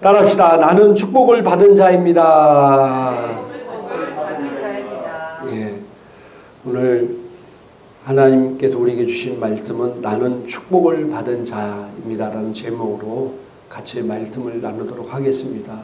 따라합시다. 나는 축복을 받은 자입니다. 예. 오늘 하나님께서 우리에게 주신 말씀은 나는 축복을 받은 자입니다라는 제목으로 같이 말씀을 나누도록 하겠습니다.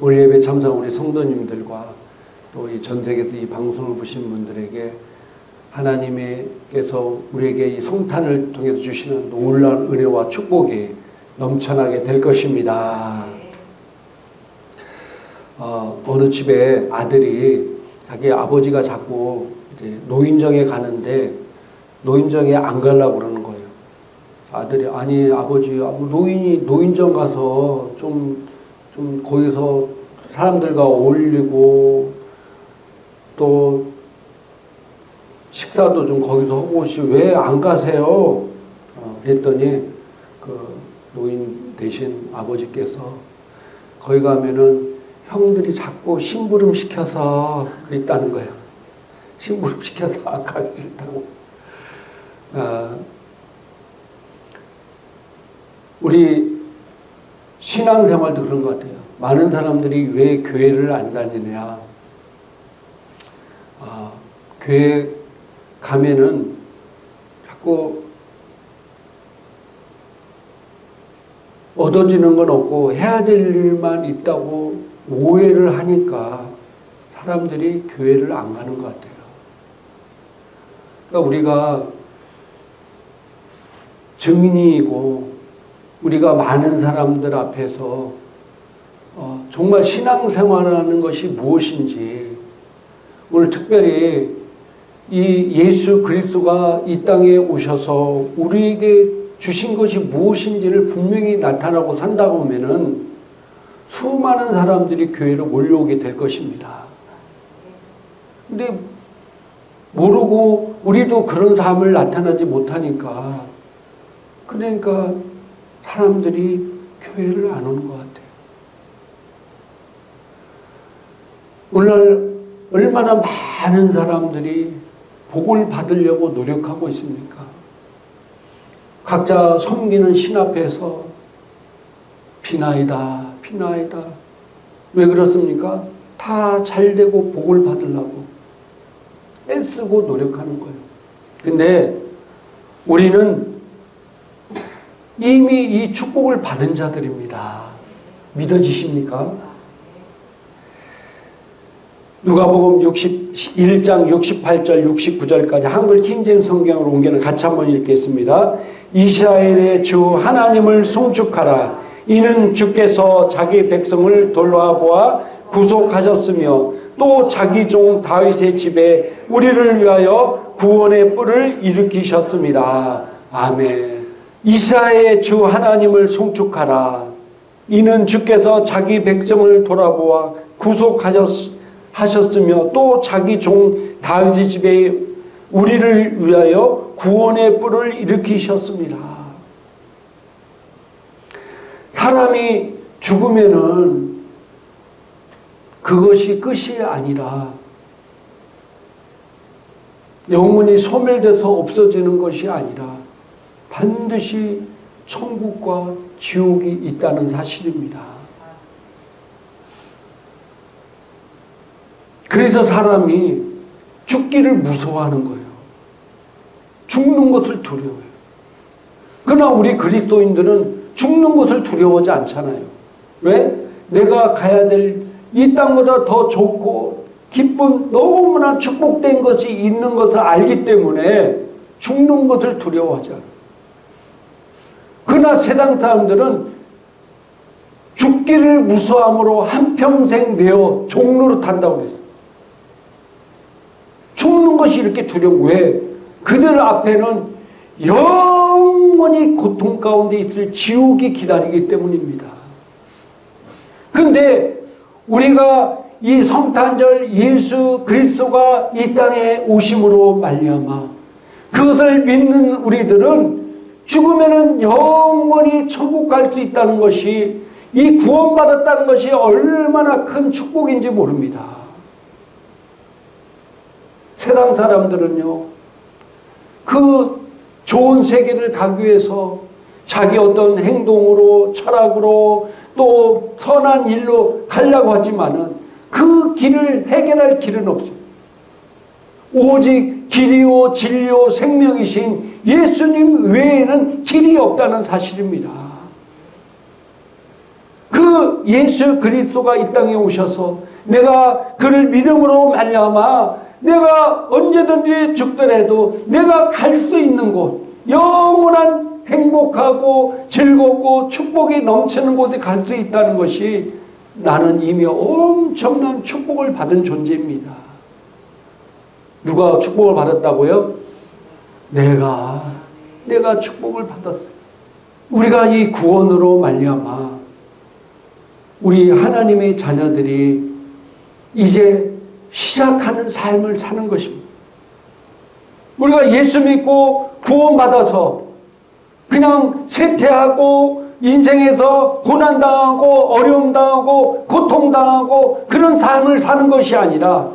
오늘 예배 참석 우리 성도님들과 또 이 전 세계에서 이 방송을 보신 분들에게 하나님께서 우리에게 이 성탄을 통해서 주시는 놀라운 은혜와 축복이 넘쳐나게 될 것입니다. 어, 어느 집에 아들이 자기 아버지가 자꾸 노인정에 가는데 노인정에 안 가려고 그러는 거예요. 아들이 아니 아버지 뭐 노인이 노인정 가서 좀좀 거기서 사람들과 어울리고 또 식사도 좀 거기서 하고 오시 왜 안 가세요? 어, 그랬더니 그 노인 대신 아버지께서 거기 가면은 형들이 자꾸 심부름 시켜서 그랬다는 거예요. 심부름 시켜서 안 가기 싫다고. 아, 우리 신앙생활도 그런 것 같아요. 많은 사람들이 왜 교회를 안 다니냐. 아, 교회 가면은 자꾸 얻어지는 건 없고 해야 될 일만 있다고 오해를 하니까 사람들이 교회를 안 가는 것 같아요. 그러니까 우리가 증인이고 우리가 많은 사람들 앞에서 어, 정말 신앙생활하는 것이 무엇인지 오늘 특별히 이 예수 그리스도가 이 땅에 오셔서 우리에게 주신 것이 무엇인지를 분명히 나타나고 산다고 하면은 수많은 사람들이 교회로 몰려오게 될 것입니다. 근데 모르고 우리도 그런 삶을 나타나지 못하니까 그러니까 사람들이 교회를 안 오는 것 같아요. 오늘날 얼마나 많은 사람들이 복을 받으려고 노력하고 있습니까? 각자 섬기는 신 앞에서 비나이다, 비나이다. 왜 그렇습니까? 다 잘되고 복을 받으려고 애쓰고 노력하는 거예요. 근데 우리는 이미 이 축복을 받은 자들입니다. 믿어지십니까? 누가복음 61장 68절 69절까지 한글 킹제임 성경으로 옮겨는 같이 한번 읽겠습니다. 이스라엘의 주 하나님을 송축하라. 이는 주께서 자기 백성을 돌아보아 구속하셨으며 또 자기 종 다윗의 집에 우리를 위하여 구원의 뿔을 일으키셨습니다. 아멘. 이스라엘의 주 하나님을 송축하라. 이는 주께서 자기 백성을 돌아보아 구속하셨으며 또 자기 종 다윗의 집에 우리를 위하여 구원의 뿔을 일으키셨습니다. 사람이 죽으면은 그것이 끝이 아니라 영혼이 소멸돼서 없어지는 것이 아니라 반드시 천국과 지옥이 있다는 사실입니다. 그래서 사람이 죽기를 무서워하는 거예요. 죽는 것을 두려워해요. 그러나 우리 그리스도인들은 죽는 것을 두려워하지 않잖아요. 왜? 내가 가야 될 이 땅보다 더 좋고 기쁜 너무나 축복된 것이 있는 것을 알기 때문에 죽는 것을 두려워하지 않아요. 그러나 세상 사람들은 죽기를 무서함으로 한평생 내어 종로로 탄다고 그랬어요. 죽는 것이 이렇게 두려워. 왜? 그들 앞에는 영원히 고통 가운데 있을 지옥이 기다리기 때문입니다. 근데 우리가 이 성탄절 예수 그리스도가 이 땅에 오심으로 말미암아 그것을 믿는 우리들은 죽으면은 영원히 천국 갈 수 있다는 것이 이 구원받았다는 것이 얼마나 큰 축복인지 모릅니다. 세상 사람들은요, 그 좋은 세계를 가기 위해서 자기 어떤 행동으로, 철학으로, 또 선한 일로 가려고 하지만은 그 길을 해결할 길은 없어요. 오직 길이요 진리요 생명이신 예수님 외에는 길이 없다는 사실입니다. 그 예수 그리스도가 이 땅에 오셔서 내가 그를 믿음으로 말미암아 내가 언제든지 죽더라도 내가 갈 수 있는 곳 영원한 행복하고 즐겁고 축복이 넘치는 곳에 갈 수 있다는 것이 나는 이미 엄청난 축복을 받은 존재입니다. 누가 축복을 받았다고요? 내가 내가 축복을 받았어요. 우리가 이 구원으로 말미암아 우리 하나님의 자녀들이 이제 시작하는 삶을 사는 것입니다. 우리가 예수 믿고 구원받아서 그냥 쇠퇴하고 인생에서 고난당하고 어려움당하고 고통당하고 그런 삶을 사는 것이 아니라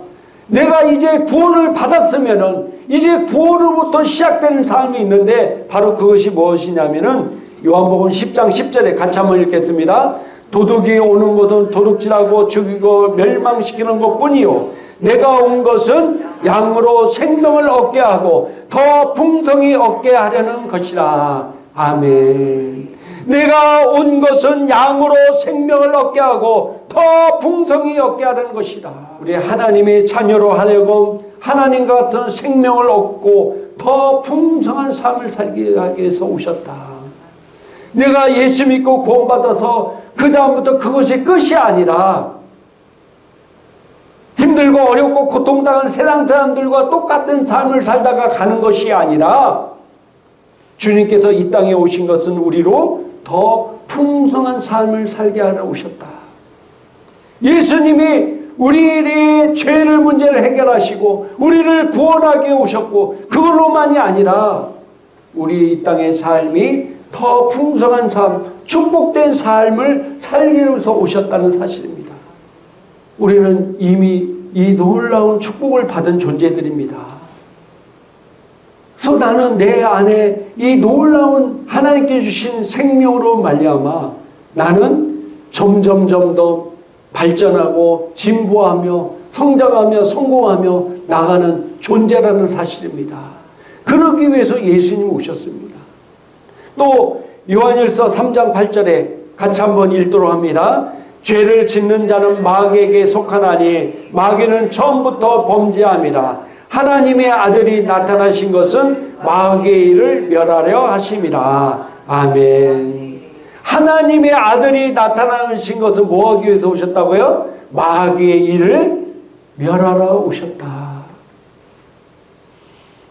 내가 이제 구원을 받았으면은 이제 구원으로부터 시작되는 삶이 있는데 바로 그것이 무엇이냐면은 요한복음 10장 10절에 같이 한번 읽겠습니다. 도둑이 오는 것은 도둑질하고 죽이고 멸망시키는 것 뿐이요 내가 온 것은 양으로 생명을 얻게 하고 더 풍성히 얻게 하려는 것이라. 아멘. 내가 온 것은 양으로 생명을 얻게 하고 더 풍성히 얻게 하는 것이다. 우리 하나님의 자녀로 하려고 하나님 같은 생명을 얻고 더 풍성한 삶을 살기 위해서 오셨다. 내가 예수 믿고 구원받아서 그 다음부터 그것이 끝이 아니라 힘들고 어렵고 고통당하는 세상 사람들과 똑같은 삶을 살다가 가는 것이 아니라 주님께서 이 땅에 오신 것은 우리로 더 풍성한 삶을 살게 하러 오셨다. 예수님이 우리의 죄를 문제를 해결하시고 우리를 구원하게 오셨고 그걸로만이 아니라 우리 이 땅의 삶이 더 풍성한 삶, 축복된 삶을 살기 위해서 오셨다는 사실입니다. 우리는 이미 이 놀라운 축복을 받은 존재들입니다. 그래서 나는 내 안에 이 놀라운 하나님께 주신 생명으로 말미암아 나는 점점점 더 발전하고 진보하며 성장하며 성공하며 나가는 존재라는 사실입니다. 그러기 위해서 예수님 오셨습니다. 또 요한일서 3장 8절에 같이 한번 읽도록 합니다. 죄를 짓는 자는 마귀에게 속하나니 마귀는 처음부터 범죄함이라 하나님의 아들이 나타나신 것은 마귀의 일을 멸하려 하심이라 아멘 하나님의 아들이 나타나신 것은 뭐하기 위해서 오셨다고요? 마귀의 일을 멸하러 오셨다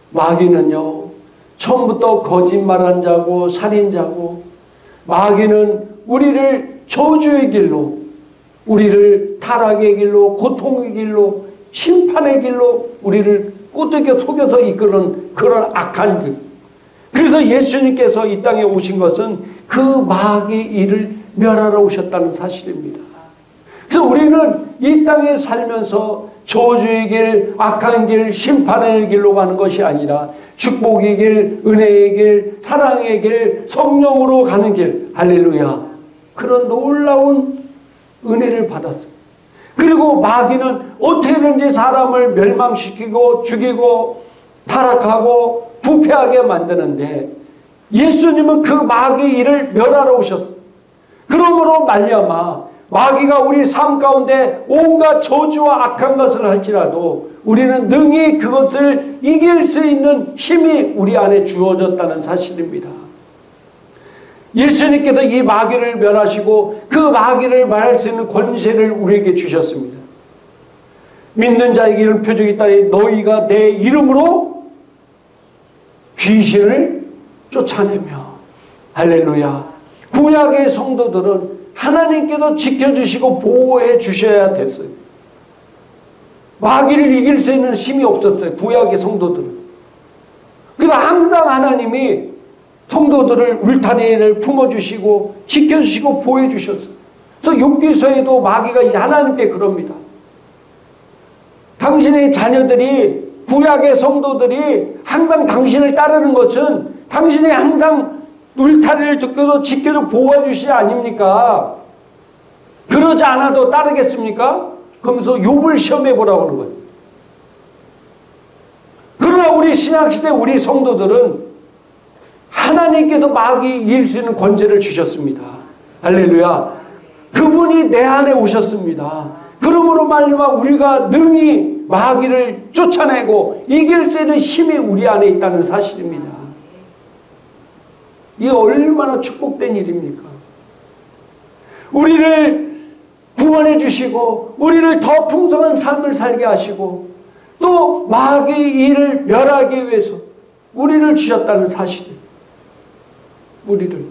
마귀는요 처음부터 거짓말한 자고 살인자고 마귀는 우리를 저주의 길로 우리를 타락의 길로 고통의 길로 심판의 길로 우리를 꼬드겨 속여서 이끄는 그런 악한 길. 그래서 예수님께서 이 땅에 오신 것은 그 마귀 일을 멸하러 오셨다는 사실입니다. 그래서 우리는 이 땅에 살면서 저주의 길, 악한 길, 심판의 길로 가는 것이 아니라 축복의 길, 은혜의 길, 사랑의 길, 성령으로 가는 길, 할렐루야. 그런 놀라운 은혜를 받았어요. 그리고 마귀는 어떻게든지 사람을 멸망시키고 죽이고 타락하고 부패하게 만드는데 예수님은 그 마귀 일을 멸하러 오셨어요. 그러므로 말미암아 마귀가 우리 삶 가운데 온갖 저주와 악한 것을 할지라도 우리는 능히 그것을 이길 수 있는 힘이 우리 안에 주어졌다는 사실입니다. 예수님께서 이 마귀를 멸하시고 그 마귀를 말할 수 있는 권세를 우리에게 주셨습니다. 믿는 자에게 이런 표적이 있다. 너희가 내 이름으로 귀신을 쫓아내며 할렐루야. 구약의 성도들은 하나님께서 지켜주시고 보호해 주셔야 됐어요. 마귀를 이길 수 있는 힘이 없었어요. 구약의 성도들은. 그러니까 항상 하나님이 성도들을 울타리를 품어주시고 지켜주시고 보호해주셨어요. 그래서 욕기서에도 마귀가 하나님께 그럽니다. 당신의 자녀들이 구약의 성도들이 항상 당신을 따르는 것은 당신이 항상 울타리를 듣고도 지켜도 보호해 주시 아닙니까? 그러지 않아도 따르겠습니까? 그러면서 욥을 시험해 보라고 하는 거예요. 그러나 우리 신약시대 우리 성도들은 하나님께서 마귀 이길 수 있는 권세를 주셨습니다. 할렐루야. 그분이 내 안에 오셨습니다. 그러므로 말미암아 우리가 능히 마귀를 쫓아내고 이길 수 있는 힘이 우리 안에 있다는 사실입니다. 이게 얼마나 축복된 일입니까? 우리를 구원해 주시고 우리를 더 풍성한 삶을 살게 하시고 또 마귀 일을 멸하기 위해서 우리를 주셨다는 사실이에요. 우리를.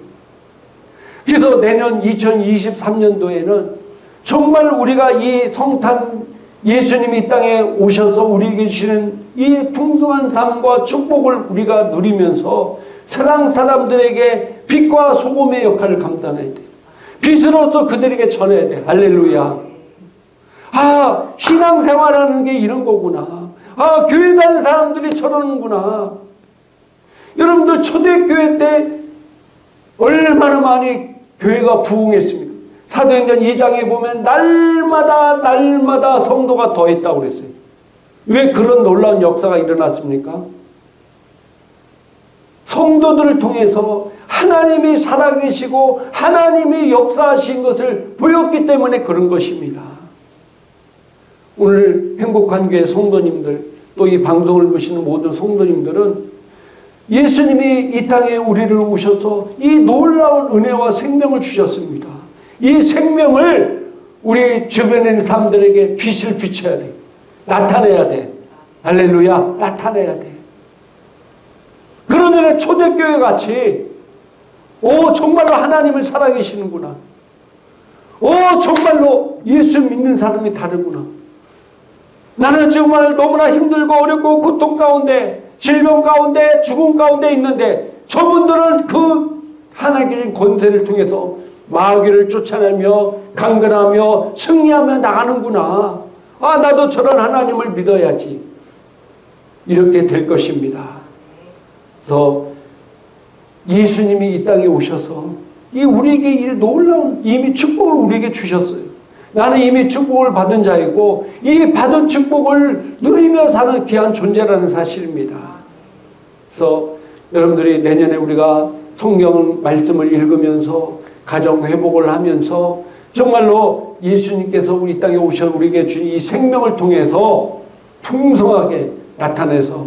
그래서 내년 2023년도에는 정말 우리가 이 성탄 예수님이 이 땅에 오셔서 우리에게 주시는 이 풍성한 삶과 축복을 우리가 누리면서 세상 사람들에게 빛과 소금의 역할을 감당해야 돼. 빛으로서 그들에게 전해야 돼. 할렐루야. 아, 신앙생활하는 게 이런 거구나. 아, 교회 다니는 사람들이 저러는구나. 여러분들 초대교회 때 얼마나 많이 교회가 부흥했습니까? 사도행전 2장에 보면 날마다 날마다 성도가 더했다고 그랬어요. 왜 그런 놀라운 역사가 일어났습니까? 성도들을 통해서 하나님이 살아계시고 하나님이 역사하신 것을 보였기 때문에 그런 것입니다. 오늘 행복한 교회 성도님들 또 이 방송을 보시는 모든 성도님들은 예수님이 이 땅에 우리를 오셔서 이 놀라운 은혜와 생명을 주셨습니다. 이 생명을 우리 주변에 사람들에게 빛을 비춰야 돼. 나타내야 돼. 할렐루야. 나타내야 돼. 그러면 초대교회 같이 오 정말로 하나님을 살아계시는구나. 오 정말로 예수 믿는 사람이 다르구나. 나는 정말 너무나 힘들고 어렵고 고통 가운데 질병 가운데 죽음 가운데 있는데 저분들은 그 하나님의 권세를 통해서 마귀를 쫓아내며 강건하며 승리하며 나가는구나. 아 나도 저런 하나님을 믿어야지. 이렇게 될 것입니다. 그래서 예수님이 이 땅에 오셔서 이 우리에게 이 놀라운 이미 축복을 우리에게 주셨어요. 나는 이미 축복을 받은 자이고 이 받은 축복을 누리며 사는 귀한 존재라는 사실입니다. 그래서 여러분들이 내년에 우리가 성경 말씀을 읽으면서 가정 회복을 하면서 정말로 예수님께서 우리 땅에 오셔 우리에게 주신 이 생명을 통해서 풍성하게 나타내서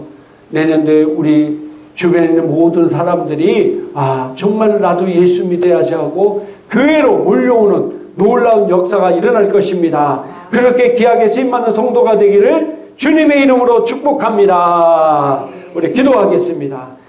내년도에 우리 주변에 있는 모든 사람들이 아 정말 나도 예수 믿어야지 하고 교회로 몰려오는 놀라운 역사가 일어날 것입니다. 그렇게 귀하게 쓰임받는 성도가 되기를 주님의 이름으로 축복합니다. 우리 기도하겠습니다.